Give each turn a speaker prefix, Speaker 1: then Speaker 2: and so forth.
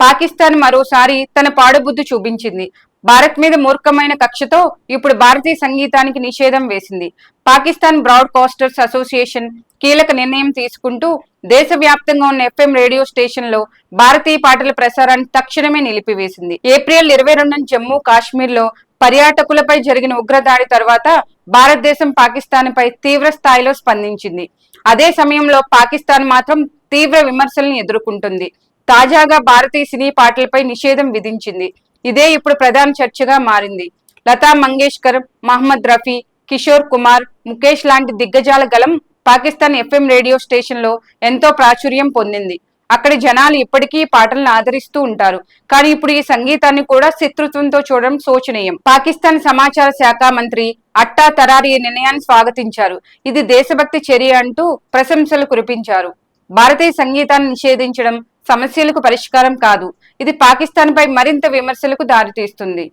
Speaker 1: పాకిస్తాన్ మరోసారి తన పాడుబుద్ధి చూపించింది. భారత్ మీద మూర్ఖమైన కక్షతో ఇప్పుడు భారతీయ సంగీతానికి నిషేధం వేసింది. పాకిస్తాన్ బ్రాడ్కాస్టర్స్ అసోసియేషన్ కీలక నిర్ణయం తీసుకుంటూ దేశవ్యాప్తంగా ఉన్న ఎఫ్ఎం రేడియో స్టేషన్లో భారతీయ పాటల ప్రసారాన్ని తక్షణమే నిలిపివేసింది. ఏప్రిల్ ఇరవై రెండున జమ్మూ కాశ్మీర్లో పర్యాటకులపై జరిగిన ఉగ్రదాడి తర్వాత భారతదేశం పాకిస్తాన్ పై తీవ్ర స్థాయిలో స్పందించింది. అదే సమయంలో పాకిస్తాన్ మాత్రం తీవ్ర విమర్శలను ఎదుర్కొంటుంది. తాజాగా భారతీయ సినీ పాటలపై నిషేధం విధించింది. ఇదే ఇప్పుడు ప్రధాన చర్చగా మారింది. లతా మంగేష్కర్ మహమ్మద్ రఫీ కిషోర్ కుమార్ ముఖేష్ లాంటి దిగ్గజాల గలం పాకిస్తాన్ ఎఫ్ఎం రేడియో స్టేషన్లో ఎంతో ప్రాచుర్యం పొందింది. అక్కడి జనాలు ఇప్పటికీ ఈ పాటలను ఆదరిస్తూ ఉంటారు. కానీ ఇప్పుడు ఈ సంగీతాన్ని కూడా శత్రుత్వంతో చూడడం శోచనీయం. పాకిస్తాన్ సమాచార శాఖ మంత్రి అట్టా తరారి ఈ నిర్ణయాన్ని స్వాగతించారు. ఇది దేశభక్తి చర్య అంటూ ప్రశంసలు కురిపించారు. భారతీయ సంగీతాన్ని నిషేధించడం సమస్యలకు పరిష్కారం కాదు. ఇది పాకిస్తాన్ పై మరింత విమర్శలకు దారితీస్తుంది.